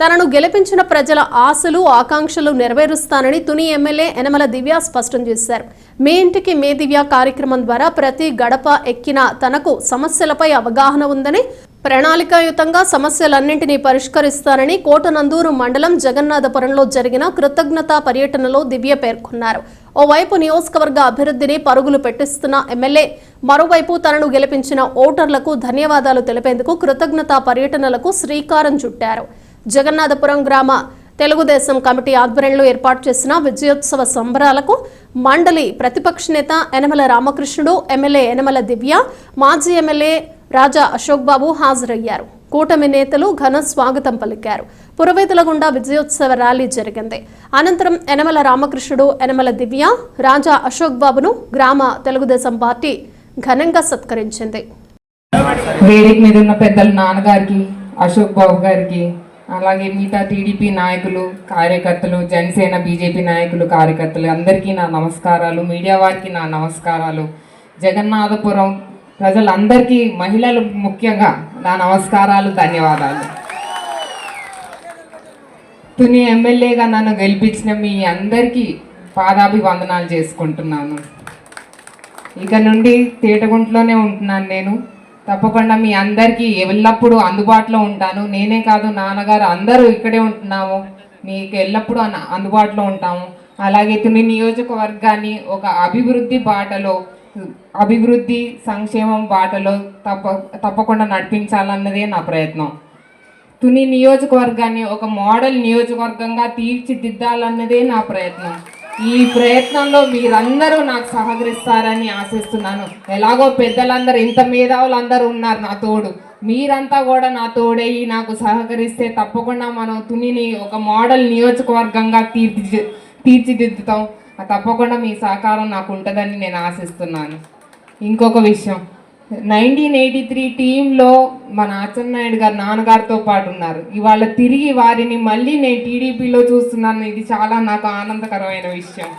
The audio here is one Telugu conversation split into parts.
తనను గెలిపించిన ప్రజల ఆశలు ఆకాంక్షలు నెరవేరుస్తానని తుని ఎమ్మెల్యే యనమల దివ్య స్పష్టం చేశారు. మీ ఇంటికి మే దివ్య కార్యక్రమం ద్వారా ప్రతి గడప ఎక్కిన తనకు సమస్యలపై అవగాహన ఉందని ప్రణాళికాయుతంగా సమస్యలన్నింటినీ పరిష్కరిస్తానని కోటనందూరు మండలం జగన్నాథపురంలో జరిగిన కృతజ్ఞతా పర్యటనలో దివ్య పేర్కొన్నారు. ఓవైపు నియోజకవర్గ అభివృద్ధిని పరుగులు పెట్టిస్తున్న ఎమ్మెల్యే మరోవైపు తనను గెలిపించిన ఓటర్లకు ధన్యవాదాలు తెలిపేందుకు కృతజ్ఞతా పర్యటనలకు శ్రీకారం చుట్టారు. జగన్నాథపురం గ్రామ తెలుగుదేశం కమిటీ ఆధ్వర్యంలో ఏర్పాటు చేసిన విజయోత్సవ సంబరాలకు మండలి ప్రతిపక్ష నేత యనమల రామకృష్ణుడు ఎమ్మెల్యే యనమల దివ్య మాజీ ఎమ్మెల్యే రాజా అశోక్ బాబు హాజరయ్యారు. కూటమి నేతలు ఘన స్వాగతం పలికారు. పురవేతుల గుండా విజయోత్సవ ర్యాలీ జరిగింది. అనంతరం యనమల రామకృష్ణుడు యనమల దివ్య రాజా అశోక్ బాబును గ్రామ తెలుగుదేశం పార్టీ ఘనంగా సత్కరించింది. వేదిక మీద ఉన్న పెద్దలు నాన్నగారికి అశోక్ బాబు గారికి అలాగే మిగతా టీడీపీ నాయకులు కార్యకర్తలు జనసేన బీజేపీ నాయకులు కార్యకర్తలు అందరికీ నా నమస్కారాలు మీడియా వారికి నా నమస్కారాలు. జగన్నాథపురం ప్రజలందరికీ మహిళలు ముఖ్యంగా నా నమస్కారాలు ధన్యవాదాలు. తుని ఎమ్మెల్యేగా నన్ను గెలిపించిన మీ అందరికీ పాదాభివందనాలు చేసుకుంటున్నాను. ఇక నుండి తేటగుంట్లోనే ఉంటున్నాను నేను. తప్పకుండా మీ అందరికీ ఎల్లప్పుడూ అందుబాటులో ఉంటాను. నేనే కాదు నాన్నగారు అందరూ ఇక్కడే ఉంటున్నాము. మీకు ఎల్లప్పుడూ అన- అందుబాటులో ఉంటాము. అలాగే తుని నియోజకవర్గాన్ని ఒక అభివృద్ధి బాటలో అభివృద్ధి సంక్షేమం బాటలో తప్ప తప్పకుండా నడిపించాలన్నదే నా ప్రయత్నం. తుని నియోజకవర్గాన్ని ఒక మోడల్ నియోజకవర్గంగా తీర్చిదిద్దాలన్నదే నా ప్రయత్నం. ఈ ప్రయత్నంలో మీరందరూ నాకు సహకరిస్తారని ఆశిస్తున్నాను. ఎలాగో పెద్దలందరూ ఇంత మేధావులందరూ ఉన్నారు నా తోడు. మీరంతా కూడా నా తోడయి నాకు సహకరిస్తే తప్పకుండా మనం తునిని ఒక మోడల్ నియోజకవర్గంగా తీర్చి తీర్చిదిద్దుతాం. తప్పకుండా మీ సహకారం నాకు ఉంటుందని నేను ఆశిస్తున్నాను. ఇంకొక విషయం. నైన్టీన్ ఎయిటీ త్రీ టీంలో మన అచ్చెన్నాయుడు గారు నాన్నగారితో పాటు ఉన్నారు. ఇవాళ తిరిగి వారిని మళ్ళీ నేను టీడీపీలో చూస్తున్నాను. ఇది చాలా నాకు ఆనందకరమైన విషయం.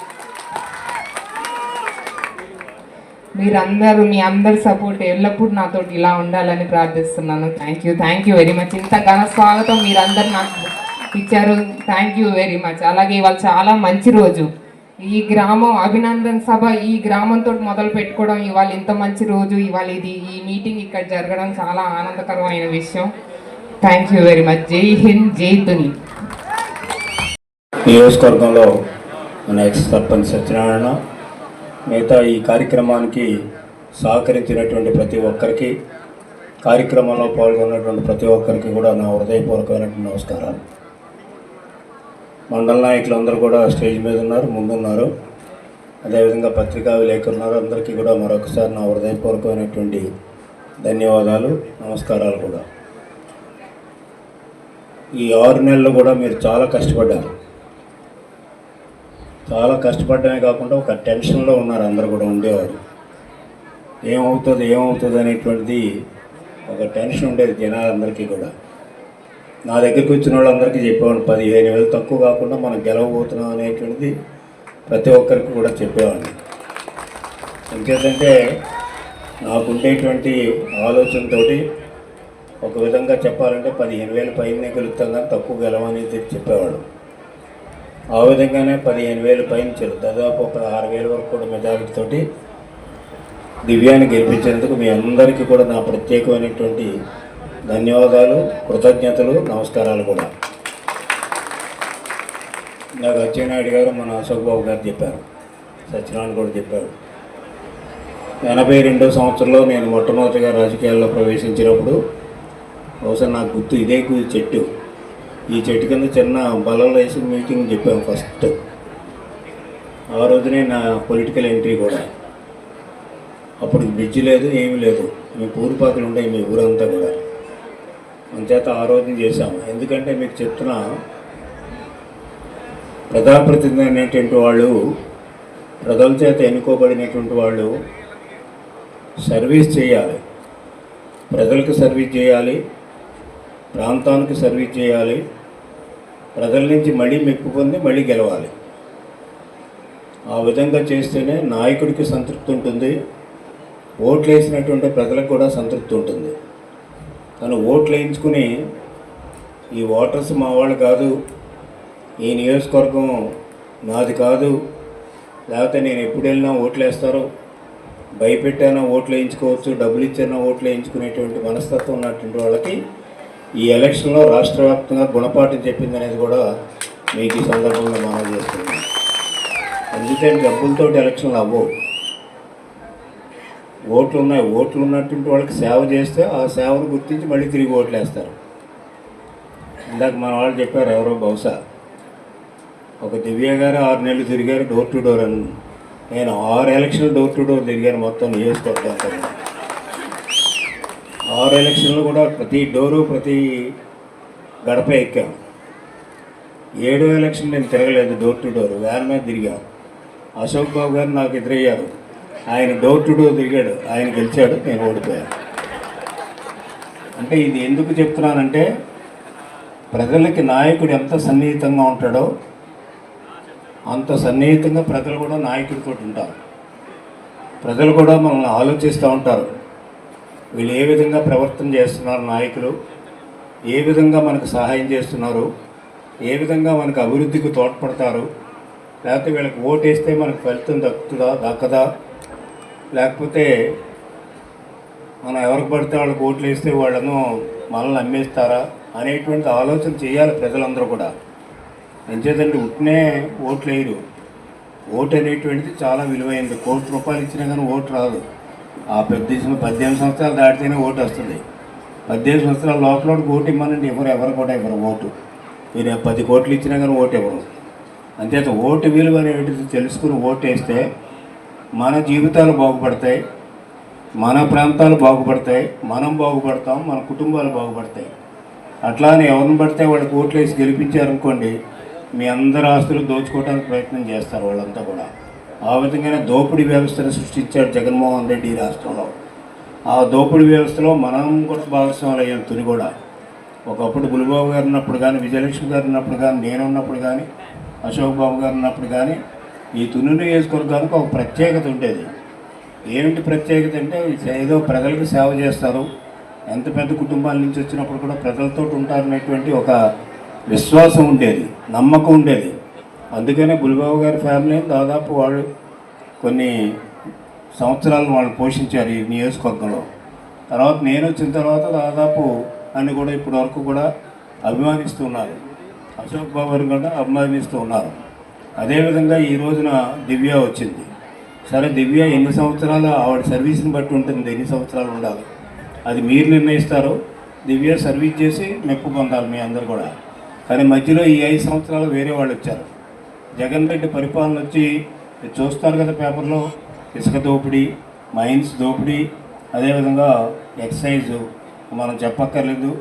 మీరందరూ మీ అందరి సపోర్ట్ ఎల్లప్పుడూ నాతో ఇలా ఉండాలని ప్రార్థిస్తున్నాను. Thank you thank you very much. ఇంత ఘన స్వాగతం మీరందరూ నాకు ఇచ్చారు. Thank you very much. అలాగే ఇవాళ చాలా మంచి రోజు. ఈ గ్రామం అభినందన్ సభ ఈ గ్రామంతో మొదలు పెట్టుకోవడం ఇవాళ ఇంత మంచి రోజు. ఇవాళ ఇది ఈ మీటింగ్ ఇక్కడ జరగడం చాలా ఆనందకరమైన విషయం. థ్యాంక్ యూ వెరీ మచ్ జై హింద్ జై ధుని నియోజకవర్గంలో మన ఎక్స్ సర్పంచ్ సత్యనారాయణ మిగతా ఈ కార్యక్రమానికి సహకరించినటువంటి ప్రతి ఒక్కరికి కార్యక్రమంలో పాల్గొన్నటువంటి ప్రతి ఒక్కరికి కూడా నా హృదయపూర్వకమైనటువంటి నమస్కారాలు. మండల నాయకులు అందరూ కూడా స్టేజ్ మీద ఉన్నారు ముందున్నారు. అదేవిధంగా పత్రికా విలేకరులు ఉన్నారు. అందరికీ కూడా మరొకసారి నా హృదయపూర్వకమైనటువంటి ధన్యవాదాలు నమస్కారాలు కూడా. ఈ ఆరు నెలలు కూడా మీరు చాలా కష్టపడ్డారు. చాలా కష్టపడమే కాకుండా ఒక టెన్షన్లో ఉన్నారు అందరు కూడా ఉండేవారు. ఏమవుతుంది ఏమవుతుంది అనేటువంటిది ఒక టెన్షన్ ఉండేది జనాలందరికీ కూడా. నా దగ్గరికి వచ్చిన వాళ్ళందరికీ చెప్పేవాడిని పదిహేను వేలు తక్కువ కాకుండా మనం గెలవబోతున్నాం అనేటువంటిది ప్రతి ఒక్కరికి కూడా చెప్పేవాడిని. ఇంకేంటంటే నాకుండేటువంటి ఆలోచనతో ఒక విధంగా చెప్పాలంటే పదిహేను వేలు పైనే గెలుస్తాం కానీ తక్కువ గెలవనేది చెప్పేవాడు. ఆ విధంగానే పదిహేను వేలు పైన చెల్లు దాదాపు ఒక ఆరు వేల వరకు కూడా మెజారిటీతోటి దివ్యాన్ని గెలిపించేందుకు మీ అందరికీ కూడా నా ప్రత్యేకమైనటువంటి ధన్యవాదాలు కృతజ్ఞతలు నమస్కారాలు కూడా. నాకు అచ్చెన్నాయుడు గారు మన అశోక్ బాబు గారు చెప్పారు. సత్యనారాయణ కూడా చెప్పారు. ఎనభై రెండో సంవత్సరంలో నేను మొట్టమొదటిగా రాజకీయాల్లో ప్రవేశించినప్పుడు బహుశా నాకు గుర్తు ఇదే చెట్టు. ఈ చెట్టు కింద చిన్న బలలో వేసి మీటింగ్ చెప్పాము ఫస్ట్. ఆ రోజునే నా పొలిటికల్ ఎంట్రీ కూడా. అప్పుడు బ్రిడ్జ్ లేదు ఏమీ లేదు. మీ పూరిపాకులు ఉండే మీ ఊరంతా కూడా. అంచేత ఆ రోజున చేశాము. ఎందుకంటే మీకు చెప్తున్నా ప్రజాప్రతినిధి అనేటువంటి వాళ్ళు ప్రజల చేత ఎన్నుకోబడినటువంటి వాళ్ళు సర్వీస్ చేయాలి. ప్రజలకు సర్వీస్ చేయాలి ప్రాంతానికి సర్వీస్ చేయాలి ప్రజల నుంచి మళ్ళీ మెప్పు పొంది మళ్ళీ గెలవాలి. ఆ విధంగా చేస్తేనే నాయకుడికి సంతృప్తి ఉంటుంది ఓట్లు వేసినటువంటి ప్రజలకు కూడా సంతృప్తి ఉంటుంది. తను ఓట్లు వేయించుకుని ఈ ఓటర్స్ మా వాళ్ళు కాదు ఈ నియోజకవర్గం నాది కాదు లేకపోతే నేను ఎప్పుడు వెళ్ళినా ఓట్లు వేస్తారు. భయపెట్టానో ఓట్లు వేయించుకోవచ్చు డబ్బులు ఇచ్చానో ఓట్లు వేయించుకునేటువంటి మనస్తత్వం ఉన్నటువంటి వాళ్ళకి ఈ ఎలక్షన్లో రాష్ట్ర వ్యాప్తంగా గుణపాఠం చెప్పింది అనేది కూడా మీకు ఈ సందర్భంగా మనం చేస్తున్నాం. అందుకే డబ్బులతోటి ఎలక్షన్లు అవ్వవు. ఓట్లు ఉన్నాయి ఓట్లు ఉన్నటువంటి వాళ్ళకి సేవ చేస్తే ఆ సేవను గుర్తించి మళ్ళీ తిరిగి ఓట్లు వేస్తారు ఇందాక మన వాళ్ళు చెప్పారు ఎవరో బహుశా. ఒక దివ్య గారు ఆరు నెలలు తిరిగారు డోర్ టు డోర్ అని. నేను ఆరు ఎలక్షన్లు డోర్ టు డోర్ తిరిగాను మొత్తం నియోజకవర్గం ఆరు ఎలక్షన్లు కూడా ప్రతి డోరు ప్రతి గడప ఎక్కాం. ఏడో ఎలక్షన్ నేను తిరగలేదు డోర్ టు డోర్ వ్యాన్ మీద తిరిగాం అశోక్ బాబు గారు నాకు ఎదురయ్యారు. ఆయన డోర్ టు డోర్ తిరిగాడు. ఆయన గెలిచాడు నేను ఓడిపోయాను. అంటే ఇది ఎందుకు చెప్తున్నానంటే ప్రజలకి నాయకుడు ఎంత సన్నిహితంగా ఉంటాడో అంత సన్నిహితంగా ప్రజలు కూడా నాయకుడితో ఉంటారు. ప్రజలు కూడా మనల్ని ఆలోచిస్తూ ఉంటారు. వీళ్ళు ఏ విధంగా ప్రవర్తన చేస్తున్నారు నాయకులు? ఏ విధంగా మనకు సహాయం చేస్తున్నారు? ఏ విధంగా మనకు అభివృద్ధికి తోడ్పడతారు? లేకపోతే వీళ్ళకి ఓటేస్తే మనకు ఫలితం దక్కుతుందా దక్కదా? లేకపోతే మనం ఎవరికి పడితే వాళ్ళకి ఓట్లు వేస్తే వాళ్ళను మనల్ని అమ్మేస్తారా అనేటువంటి ఆలోచన చేయాలి ప్రజలందరూ కూడా. ఎంచేతంటే ఉట్నే ఓట్లు వేయరు. ఓటు అనేటువంటిది చాలా విలువైంది కోటి రూపాయలు ఇచ్చినా కానీ ఓటు రాదు. ఆ పెద్ద పద్దెనిమిది సంవత్సరాలు దాటితేనే ఓటు వస్తుంది. పద్దెనిమిది సంవత్సరాల లోపల ఓటు ఇవ్వనండి ఎవరు ఎవరు కూడా ఇవ్వరు ఓటు. మీరు పది కోట్లు ఇచ్చినా కానీ ఓటు ఇవ్వరు. అంతేత ఓటు విలువ అనేటువంటిది తెలుసుకుని ఓటు వేస్తే మన జీవితాలు బాగుపడతాయి మన ప్రాంతాలు బాగుపడతాయి మనం బాగుపడతాం మన కుటుంబాలు బాగుపడతాయి. అట్లానే ఎవరిని పడితే వాళ్ళకి ఓట్లు వేసి గెలిపించారనుకోండి మీ అందరి ఆస్తులు దోచుకోవడానికి ప్రయత్నం చేస్తారు వాళ్ళంతా కూడా. ఆ విధంగానే దోపిడీ వ్యవస్థను సృష్టించాడు జగన్మోహన్ రెడ్డి ఈ రాష్ట్రంలో. ఆ దోపిడీ వ్యవస్థలో మనం కూడా భాగస్వాములు అయ్యాం తుని కూడా. ఒకప్పుడు గురుబాబు గారు ఉన్నప్పుడు కానీ విజయలక్ష్మి గారు ఉన్నప్పుడు కానీ నేను ఉన్నప్పుడు కానీ అశోక్ బాబు గారు ఉన్నప్పుడు కానీ ఈ తుని నియోజకవర్గానికి ఒక ప్రత్యేకత ఉండేది. ఏమిటి ప్రత్యేకత అంటే ఏదో ప్రజలకు సేవ చేస్తారు. ఎంత పెద్ద కుటుంబాల నుంచి వచ్చినప్పుడు కూడా ప్రజలతో ఉంటారనేటువంటి ఒక విశ్వాసం ఉండేది నమ్మకం ఉండేది. అందుకనే బుల్బాబు గారి ఫ్యామిలీ దాదాపు వాళ్ళు కొన్ని సంవత్సరాలు వాళ్ళు పోషించారు ఈ నియోజకవర్గంలో. తర్వాత నేను వచ్చిన తర్వాత దాదాపు అని కూడా ఇప్పటివరకు కూడా అభిమానిస్తూ ఉన్నారు. అశోక్ బాబు గారు కూడా అభిమానిస్తూ ఉన్నారు. అదేవిధంగా ఈ రోజున దివ్య వచ్చింది. సరే దివ్య ఎన్ని సంవత్సరాలు ఆవిడ సర్వీస్ని బట్టి ఉంటుంది ఎన్ని సంవత్సరాలు ఉండాలి? అది మీరు నిర్ణయిస్తారు దివ్య సర్వీస్ చేసి మెప్పు పొందాలి మీ అందరు కూడా. కానీ మధ్యలో ఈ ఐదు సంవత్సరాలు వేరే వాళ్ళు వచ్చారు. జగన్ రెడ్డి పరిపాలన వచ్చి చూస్తారు కదా పేపర్లో ఇసుక దోపిడీ మైన్స్ దోపిడీ అదేవిధంగా ఎక్సైజ్. మనం చెప్పక్కర్లేదు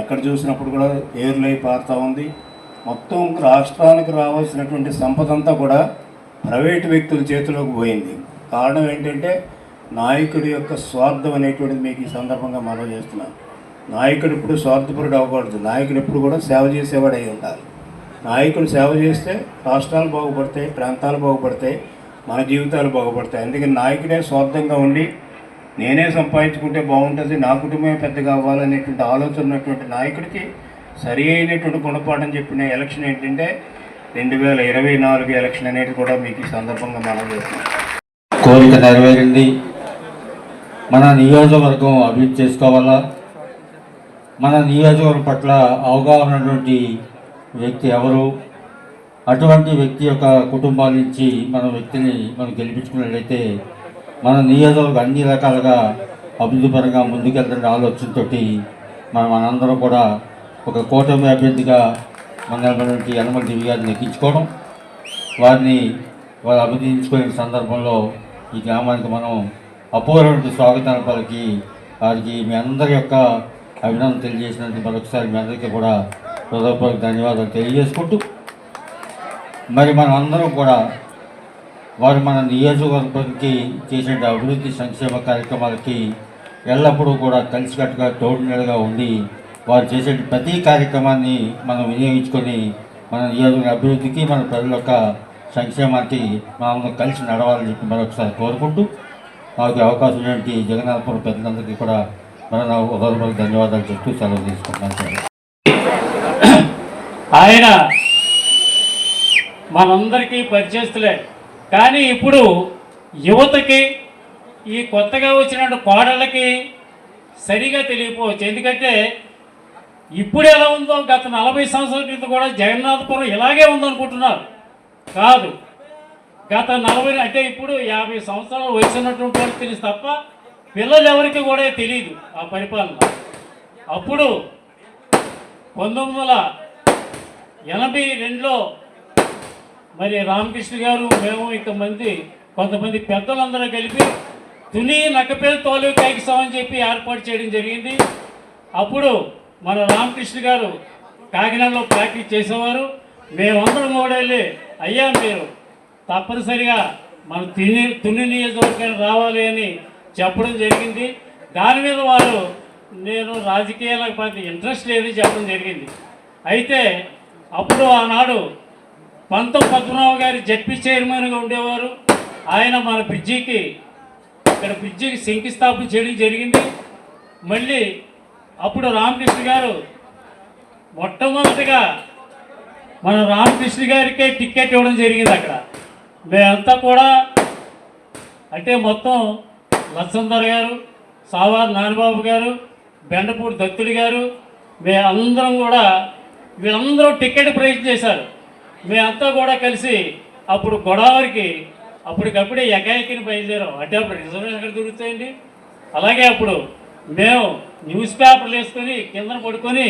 ఎక్కడ చూసినప్పుడు కూడా ఏరులై పారుతూ ఉంది. మొత్తం రాష్ట్రానికి రావాల్సినటువంటి సంపద అంతా కూడా ప్రైవేటు వ్యక్తుల చేతిలోకి పోయింది. కారణం ఏంటంటే నాయకుడి యొక్క స్వార్థం అనేటువంటిది మీకు ఈ సందర్భంగా మనం చేస్తున్నాను. నాయకుడు ఇప్పుడు స్వార్థపరుడు అవ్వకూడదు. నాయకుడు ఎప్పుడు కూడా సేవ చేసేవాడు అయి ఉండాలి. నాయకుడు సేవ చేస్తే రాష్ట్రాలు బాగుపడతాయి ప్రాంతాలు బాగుపడతాయి మన జీవితాలు బాగుపడతాయి. అందుకని నాయకుడే స్వార్థంగా ఉండి నేనే సంపాదించుకుంటే బాగుంటుంది నా కుటుంబమే పెద్దగా అవ్వాలనేటువంటి ఆలోచన ఉన్నటువంటి నాయకుడికి సరి అయినటువంటి గుణపాఠం చెప్పిన ఎలక్షన్ ఏంటంటే రెండు వేల ఇరవై నాలుగు ఎలక్షన్ అనేది కూడా మీకు ఈ సందర్భంగా మనం చేస్తున్నాం కోరిక నెరవేరింది. మన నియోజకవర్గం అభివృద్ధి చేసుకోవాలా? మన నియోజకవర్గం పట్ల అవగాహన ఉన్నటువంటి వ్యక్తి ఎవరు? అటువంటి వ్యక్తి యొక్క కుటుంబాల నుంచి మన వ్యక్తిని మనం గెలిపించుకున్నట్లయితే మన నియోజకవర్గం అన్ని రకాలుగా అభివృద్ధిపరంగా ముందుకెళ్తున్న ఆలోచనతోటి మనం మనందరం కూడా ఒక కూటమి అభ్యర్థిగా మన యనమల దివి గారిని ఎక్కించుకోవడం వారిని వారు అభినందించుకునే సందర్భంలో ఈ గ్రామానికి మనం అపూర్వమైన స్వాగతాన్ని పలికి వారికి మీ అందరి యొక్క అభినందన తెలియజేసినందుకు మరొకసారి మీ అందరికీ కూడా హృదయపూర్వక ధన్యవాదాలు తెలియజేసుకుంటూ మరి మనం అందరం కూడా వారు మన నియోజకవర్గానికి చేసిన అభివృద్ధి సంక్షేమ కార్యక్రమాలకి ఎల్లప్పుడూ కూడా కలిసికట్టుగా తోడునీడగా ఉండి వారు చేసే ప్రతి కార్యక్రమాన్ని మనం వినియోగించుకొని మన నియోజకవర్గ అభివృద్ధికి మన ప్రజల యొక్క సంక్షేమానికి మనం కలిసి నడవాలని చెప్పి మరొకసారి కోరుకుంటూ నాకు అవకాశం ఏంటి జగన్నాథపురం పెద్దలందరికీ కూడా మన హృదయపూర్వక ధన్యవాదాలు చెప్తూ సెలవు తీసుకుంటున్నాను సార్. ఆయన మనందరికీ పరిచయస్తులే. కానీ ఇప్పుడు యువతకి ఈ కొత్తగా వచ్చిన కోడళ్ళకి సరిగా తెలియకపోవచ్చు. ఎందుకంటే ఇప్పుడు ఎలా ఉందో గత నలభై సంవత్సరాల క్రితం కూడా జగన్నాథపురం ఇలాగే ఉందనుకుంటున్నారు. కాదు. గత నలభై అంటే ఇప్పుడు యాభై సంవత్సరాలు వచ్చినటువంటి వాళ్ళు తెలుసు తప్ప పిల్లలు ఎవరికి కూడా తెలియదు ఆ పరిపాలన. అప్పుడు పంతొమ్మిది వందల ఎనభై రెండులో మరి రామకృష్ణ గారు మేము ఇక మంది కొంతమంది పెద్దలందరూ కలిపి తుని నక్కపేరు తోలు కైకి అని చెప్పి ఏర్పాటు చేయడం జరిగింది. అప్పుడు మన రామకృష్ణ గారు కాకినాడలో ప్రాక్టీస్ చేసేవారు. మేమందరం కూడా వెళ్ళి అయ్యా మీరు తప్పనిసరిగా మన తిని తుని నియోజకవర్గానికి రావాలి అని చెప్పడం జరిగింది. దాని మీద వారు నేను రాజకీయాలకు పెద్ద ఇంట్రెస్ట్ లేదని చెప్పడం జరిగింది. అయితే అప్పుడు ఆనాడు పంతం పద్మనాభ గారి జడ్పీ చైర్మన్గా ఉండేవారు. ఆయన మన బ్రిడ్జికి ఇక్కడ బ్రిడ్జికి శంకుస్థాపన చేయడం జరిగింది. మళ్ళీ అప్పుడు రామకృష్ణ గారు మొట్టమొదటిగా మన రామకృష్ణ గారికే టికెట్ ఇవ్వడం జరిగింది అక్కడ. మేమంతా కూడా అంటే మొత్తం లచ్చందర్ గారు సావార్ నానిబాబు గారు బెండపూడి దత్తుడి గారు మేమందరం కూడా వీళ్ళందరూ టికెట్ ప్రయత్నం చేశారు. మేమంతా కూడా కలిసి అప్పుడు గోదావరికి అప్పటికప్పుడే ఎకాయకిని బయలుదేరాం. అంటే అప్పుడు రిజర్వేషన్ ఎక్కడ దొరుకుతాయండి? అలాగే అప్పుడు మేము న్యూస్ పేపర్లు వేసుకొని కిందన పడుకొని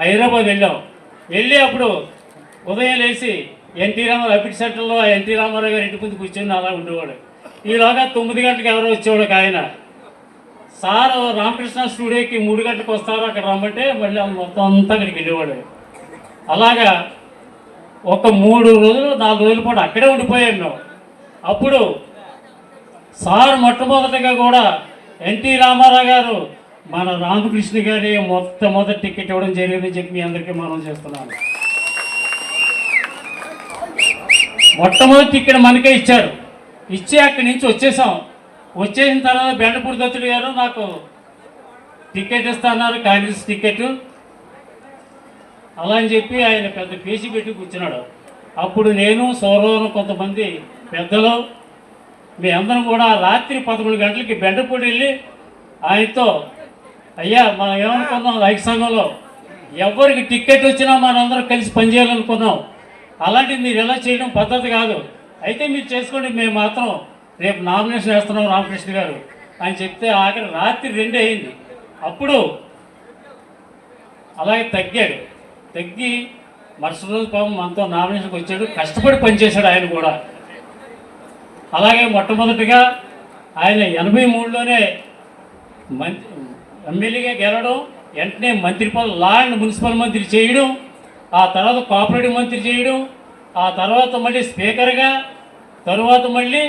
హైదరాబాద్ వెళ్ళాం. వెళ్ళి అప్పుడు ఉదయం లేచి ఎన్టీ రామారావు అపిట్ సెంటర్లో ఎన్టీ రామారావు గారు ఇంటి ముందు కూర్చొని అలా ఉండేవాడు. ఈలోగా తొమ్మిది గంటలకు ఎవరో వచ్చేవాడు ఒక ఆయన. సార్ రామకృష్ణ స్టూడియోకి మూడు గంటలకు వస్తారు అక్కడ రమ్మంటే మళ్ళీ మొత్తం అంతా అక్కడికి వెళ్ళేవాడు. అలాగా ఒక మూడు రోజులు నాలుగు రోజుల పాటు అక్కడే ఉండిపోయాం అప్పుడు సార్ మొట్టమొదటిగా కూడా ఎన్టీ రామారావు గారు మన రామకృష్ణ గారి మొట్టమొదటి టికెట్ ఇవ్వడం జరిగిందని చెప్పి మీ అందరికీ మనం చేస్తున్నాను. మొట్టమొదటి టికెట్ మనకే ఇచ్చారు. ఇచ్చి అక్కడి నుంచి వచ్చేసాం. వచ్చేసిన తర్వాత బెండపూడి దత్తుడు గారు నాకు టికెట్ ఇస్తా అన్నారు కాంగ్రెస్ టికెట్. అలా అని చెప్పి ఆయన పెద్ద పేసి పెట్టి కూర్చున్నాడు. అప్పుడు నేను సౌరవను కొంతమంది పెద్దలు మీ అందరం కూడా రాత్రి పదకొండు గంటలకి బెండపూడి వెళ్ళి ఆయనతో అయ్యా మనం ఏమనుకుందాం ఐక్య సంఘంలో? ఎవరికి టికెట్ వచ్చినా మనందరం కలిసి పనిచేయాలనుకున్నాం అలాంటిది మీరు ఎలా చేయడం పద్ధతి కాదు. అయితే మీరు చేసుకోండి మేము మాత్రం రేపు నామినేషన్ వేస్తున్నాం రామకృష్ణ గారు. అని చెప్తే ఆఖరి రాత్రి రెండే అయింది. అప్పుడు అలాగే తగ్గాడు. తగ్గి మరుసటి రోజు పాపం మనతో నామినేషన్కి వచ్చాడు. కష్టపడి పనిచేశాడు ఆయన కూడా. అలాగే మొట్టమొదటిగా ఆయన ఎనభై మూడులోనే మంత్రి ఎమ్మెల్యేగా గెలవడం వెంటనే మంత్రి పదవి లా అండ్ మున్సిపల్ మంత్రి చేయడం ఆ తర్వాత కోఆపరేటివ్ మంత్రి చేయడం ఆ తర్వాత మళ్ళీ స్పీకర్గా తరువాత మళ్ళీ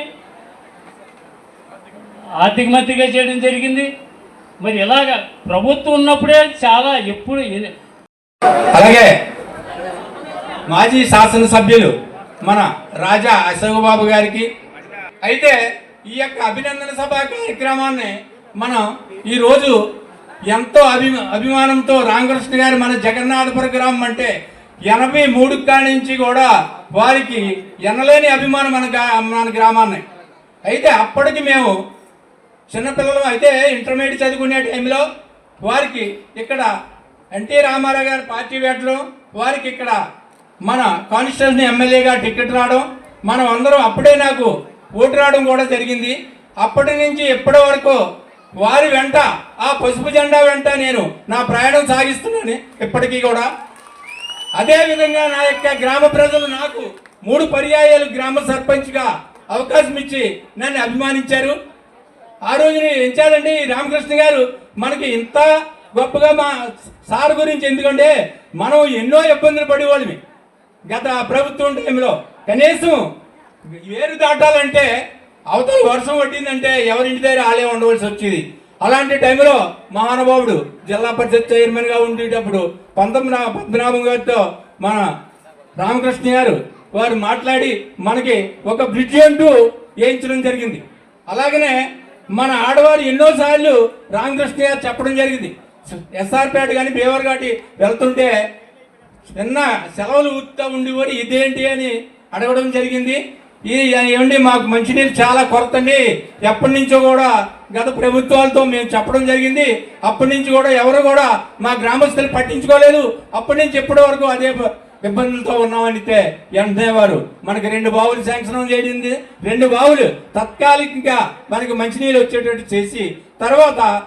ఆర్థిక మంత్రిగా చేయడం జరిగింది. మరి ఇలాగా ప్రభుత్వం ఉన్నప్పుడే చాలా ఎప్పుడు అలాగే మాజీ శాసనసభ్యులు మన రాజా అశోక్ బాబు గారికి అయితే ఈ యొక్క అభినందన సభ కార్యక్రమాన్ని మనం ఈరోజు ఎంతో అభి అభిమానంతో రామకృష్ణ గారు మన జగన్నాథపుర గ్రామం అంటే ఎనభై మూడు నుంచి కూడా వారికి ఎనలేని అభిమానం మన మన గ్రామాన్ని. అయితే అప్పటికి మేము చిన్నపిల్లలు అయితే ఇంటర్మీడియట్ చదువుకునే టైంలో వారికి ఇక్కడ ఎన్టీ రామారావు గారి పార్టీ పెట్టడం వారికి ఇక్కడ మన కాన్స్టిట్యూషన్ ఎమ్మెల్యేగా టికెట్ రావడం మనం అందరం అప్పుడే నాకు ఓటు రావడం కూడా జరిగింది. అప్పటి నుంచి ఎప్పటి వరకు వారి వెంట ఆ పసుపు జెండా వెంట నేను నా ప్రయాణం సాగిస్తున్నాను ఇప్పటికీ కూడా. అదేవిధంగా నా యొక్క గ్రామ ప్రజలు నాకు మూడు పర్యాయాలు గ్రామ సర్పంచ్గా అవకాశం ఇచ్చి నన్ను అభిమానించారు. ఆ రోజున ఎంచాలండి రామకృష్ణ గారు మనకి ఇంత గొప్పగా మా సార్ గురించి ఎందుకంటే మనం ఎన్నో ఇబ్బందులు పడేవాళ్ళమి. గత ప్రభుత్వం టైంలో కనీసం ఏరు దాటాలంటే అవతల వర్షం పట్టిందంటే ఎవరింటి దగ్గర ఆలయం ఉండవలసి వచ్చేది. అలాంటి టైంలో మహానుభావుడు జిల్లా పరిషత్ చైర్మన్గా ఉండేటప్పుడు పంతొమ్మిది పద్మనాభం గారితో మన రామకృష్ణ గారు వారు మాట్లాడి మనకి ఒక బ్రిడ్జి అంటూ వేయించడం జరిగింది. అలాగనే మన ఆడవారు ఎన్నోసార్లు రామకృష్ణ గారు చెప్పడం జరిగింది. ఎస్ఆర్పేట కానీ బేవర్ఘాటి వెళ్తుంటే చిన్న సెలవులు ఊరుతా ఉండేవారు ఇదేంటి అని అడగడం జరిగింది. ఈ ఏమండి మాకు మంచినీళ్ళు చాలా కొరత అండి ఎప్పటి నుంచో కూడా గత ప్రభుత్వాలతో మేము చెప్పడం జరిగింది. అప్పటి నుంచి కూడా ఎవరు కూడా మా గ్రామస్తులు పట్టించుకోలేదు. అప్పటి నుంచి ఇప్పటి వరకు అదే ఇబ్బందులతో ఉన్నామనితే వెంటనే వారు. మనకి రెండు బావులు శాంక్షన్ చేయడింది రెండు బావులు తాత్కాలికంగా మనకి మంచినీళ్ళు వచ్చేటట్టు చేసి తర్వాత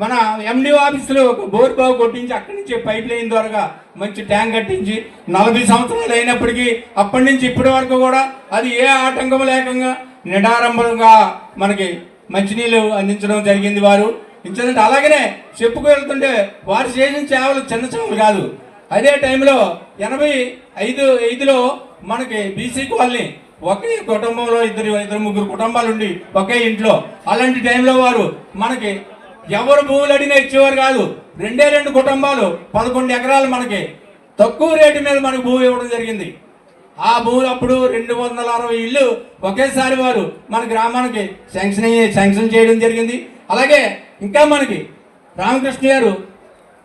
మన ఎండి ఆఫీసులో ఒక బోర్ బావు కొట్టించి అక్కడి నుంచి పైప్ లైన్ ద్వారా మంచి ట్యాంక్ కట్టించి నలభై సంవత్సరాలు అయినప్పటికీ అప్పటి నుంచి ఇప్పటి వరకు కూడా అది ఏ ఆటంకం లేకుండా నిడారంభంగా మనకి మంచినీళ్ళు అందించడం జరిగింది వారు. ఇచ్చినట్టు అలాగనే చెప్పుకు వెళ్తుంటే వారు చేసిన సేవలు చిన్న సేవలు కాదు. అదే టైంలో ఎనభై ఐదు ఐదులో మనకి బీసీ కాలనీ ఒకే కుటుంబంలో ఇద్దరు ఇద్దరు ముగ్గురు కుటుంబాలు ఉండి ఒకే ఇంట్లో. అలాంటి టైంలో వారు మనకి ఎవరు భూములు అడిగినా ఇచ్చేవారు కాదు. రెండే రెండు కుటుంబాలు పదకొండు ఎకరాలు మనకి. తక్కువ రేటు మీద మనకు భూమి ఇవ్వడం జరిగింది. ఆ భూములు అప్పుడు రెండు వందల అరవై ఇల్లు ఒకేసారి వారు మన గ్రామానికి శాంక్షన్ అయ్యి శాంక్షన్ చేయడం జరిగింది. అలాగే ఇంకా మనకి రామకృష్ణ గారు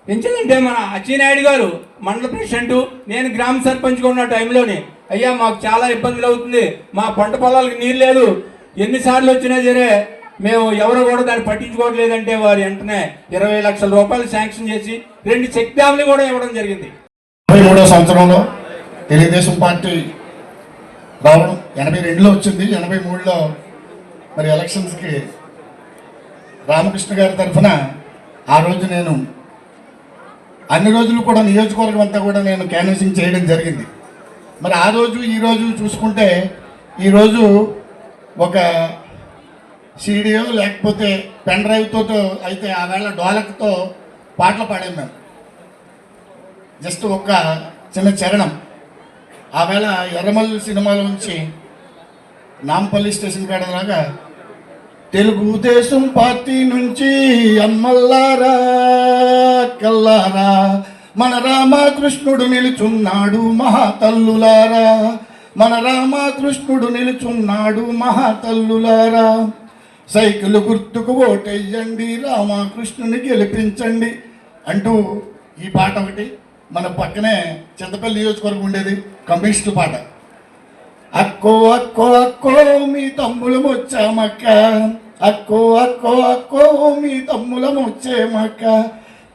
పెంచిందంటే మన అచ్చినాయుడు గారు మండల ప్రెసిడెంట్ నేను గ్రామ సర్పంచ్గా ఉన్న టైంలోనే అయ్యా మాకు చాలా ఇబ్బందులు అవుతుంది మా పంట పొలాలకు నీరు లేదు ఎన్నిసార్లు వచ్చినా సరే మేము ఎవరు కూడా దాన్ని పట్టించుకోవట్లేదంటే వారు వెంటనే ఇరవై లక్షల రూపాయలు శాంక్షన్ చేసి రెండు చెక్ డ్యామ్లు కూడా ఇవ్వడం జరిగింది. ఎనభై మూడో సంవత్సరంలో తెలుగుదేశం పార్టీ రావడం ఎనభై రెండులో వచ్చింది ఎనభై మూడులో మరి ఎలక్షన్స్కి రామకృష్ణ గారి తరఫున ఆ రోజు నేను అన్ని రోజులు కూడా నియోజకవర్గం అంతా కూడా నేను క్యాన్వసింగ్ చేయడం జరిగింది. మరి ఆ రోజు ఈరోజు చూసుకుంటే ఈరోజు ఒక సీడీఓ లేకపోతే పెన్ డ్రైవ్తో అయితే ఆవేళ డోలక్తో పాటలు పాడాం మేము. జస్ట్ ఒక చిన్న చరణం. ఆవేళ ఎర్రమల్లి సినిమాలో నుంచి నాంపల్లి స్టేషన్ కాడలాగా తెలుగుదేశం పార్టీ నుంచి అమ్మల్లారా కల్లారా మన రామకృష్ణుడు నిలుచున్నాడు మహాతల్లులారా మన రామకృష్ణుడు నిలుచున్నాడు మహాతల్లులారా. సైకిల్ గుర్తుకు ఓటెయ్యండి రామకృష్ణుని గెలిపించండి అంటూ ఈ పాట ఒకటి మన పక్కనే చింతపల్లి నియోజకవర్గం ఉండేది కమ్యూనిస్టు పాట. అక్కో అక్కో అక్కో మీ తమ్ములం వచ్చామక్క అక్కో అక్కో అక్కో మీ తమ్ములం వచ్చేమక్క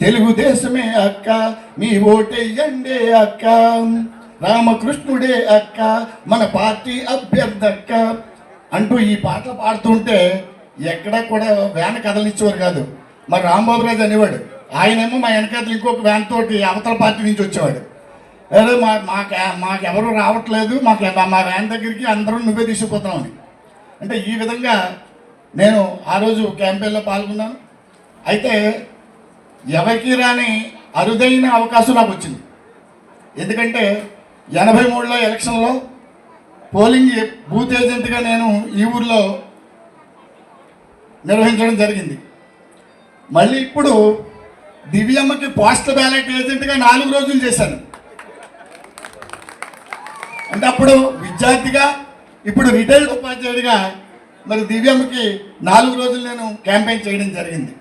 తెలుగుదేశమే అక్క మీ ఓటెయ్యండే అక్క. రామకృష్ణుడే అక్క మన పార్టీ అభ్యర్థక్క అంటూ ఈ పాట పాడుతుంటే ఎక్కడ కూడా వ్యాన్ కదలిచ్చేవారు కాదు. మరి రాంబాబు రాజు అనేవాడు. ఆయనేమో మా వెనకాతలు ఇంకొక వ్యాన్ తోటి అవతల పార్టీ నుంచి వచ్చేవాడు. అదే మా మాకు మాకెవరు రావట్లేదు. మాకు మా వ్యాన్ దగ్గరికి అందరూ నువ్వే తీసుకుపోతున్నామని అంటే ఈ విధంగా నేను ఆ రోజు క్యాంపెయిన్లో పాల్గొన్నాను. అయితే ఎవరికి రాని అరుదైన అవకాశం నాకు వచ్చింది. ఎందుకంటే ఎనభై మూడులో ఎలక్షన్లో పోలింగ్ బూత్ ఏజెంట్గా నేను ఈ ఊర్లో నిర్వహించడం జరిగింది. మళ్ళీ ఇప్పుడు దివ్యమ్మకి పోస్టల్ బ్యాలెట్ ఏజెంట్గా నాలుగు రోజులు చేశాను. అంటే అప్పుడు విద్యార్థిగా ఇప్పుడు రిటైర్డ్ ఉపాధ్యాయుడిగా మరి దివ్యమ్మకి నాలుగు రోజులు నేను క్యాంపెయిన్ చేయడం జరిగింది.